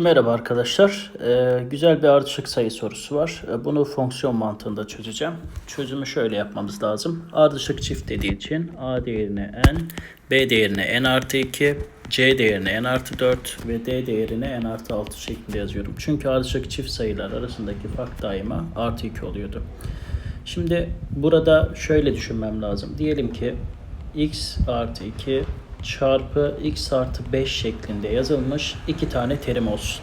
Merhaba arkadaşlar. Ee, güzel bir ardışık sayı sorusu var. Ee, bunu fonksiyon mantığında çözeceğim. Çözümü şöyle yapmamız lazım. Ardışık çift dediği için A değerine n, B değerine n artı 2, C değerine n artı 4 ve D değerine n artı 6 şeklinde yazıyorum. Çünkü ardışık çift sayılar arasındaki fark daima artı 2 oluyordu. Şimdi burada şöyle düşünmem lazım. Diyelim ki x artı 2 çarpı x artı 5 şeklinde yazılmış iki tane terim olsun.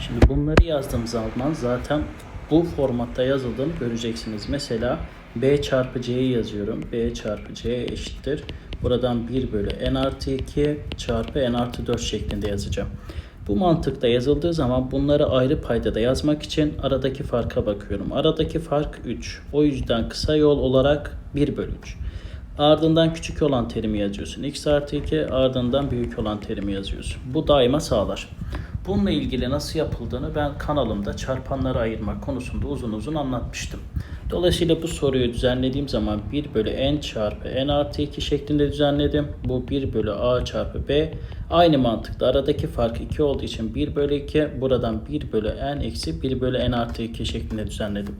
Şimdi bunları yazdığım zaman zaten bu formatta yazıldığını göreceksiniz. Mesela b çarpı c'yi yazıyorum. b çarpı c eşittir. Buradan 1 bölü n artı 2 çarpı n artı 4 şeklinde yazacağım. Bu mantıkta yazıldığı zaman bunları ayrı paydada yazmak için aradaki farka bakıyorum. Aradaki fark 3. O yüzden kısa yol olarak 1 bölü 3. Ardından küçük olan terimi yazıyorsun. x artı 2 ardından büyük olan terimi yazıyorsun. Bu daima sağlar. Bununla ilgili nasıl yapıldığını ben kanalımda çarpanları ayırmak konusunda uzun uzun anlatmıştım. Dolayısıyla bu soruyu düzenlediğim zaman 1 bölü n çarpı n artı 2 şeklinde düzenledim. Bu 1 bölü a çarpı b. Aynı mantıkla aradaki fark 2 olduğu için 1 bölü 2. Buradan 1 bölü n eksi 1 bölü n artı 2 şeklinde düzenledim.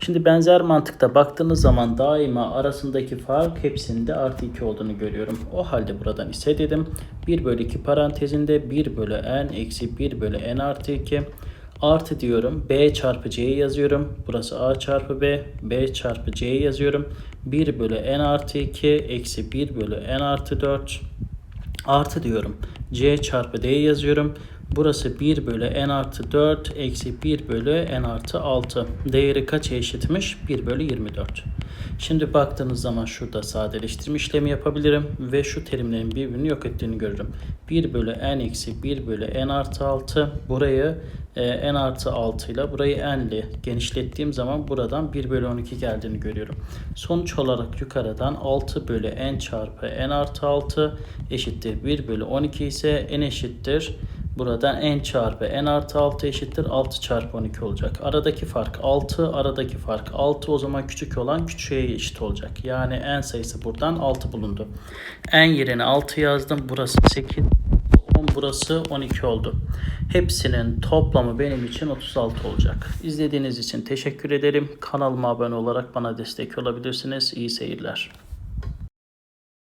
Şimdi benzer mantıkta baktığınız zaman daima arasındaki fark hepsinde artı 2 olduğunu görüyorum. O halde buradan ise dedim 1 bölü 2 parantezinde 1 bölü n eksi 1 bölü n artı 2 artı diyorum b çarpı c'yi yazıyorum. Burası a çarpı b. b çarpı c'yi yazıyorum. 1 bölü n artı 2 eksi 1 bölü n artı 4 artı diyorum. c çarpı d'yi yazıyorum. Burası 1 bölü n artı 4 eksi 1 bölü n artı 6. Değeri kaça eşitmiş? 1 bölü 24. Şimdi baktığınız zaman şurada sadeleştirme işlemi yapabilirim ve şu terimlerin birbirini yok ettiğini görürüm. 1 bölü n eksi 1 bölü n artı 6 burayı e, n artı 6 ile burayı n ile genişlettiğim zaman buradan 1 bölü 12 geldiğini görüyorum. Sonuç olarak yukarıdan 6 bölü n çarpı n artı 6 eşittir 1 bölü 12 ise n eşittir Buradan n çarpı n artı 6 eşittir 6 çarpı 12 olacak. Aradaki fark 6, aradaki fark 6 o zaman küçük olan küçüğe eşit olacak. Yani n sayısı buradan 6 bulundu. n yerine 6 yazdım. Burası 8, 10, burası 12 oldu. Hepsinin toplamı benim için 36 olacak. İzlediğiniz için teşekkür ederim. Kanalıma abone olarak bana destek olabilirsiniz. İyi seyirler.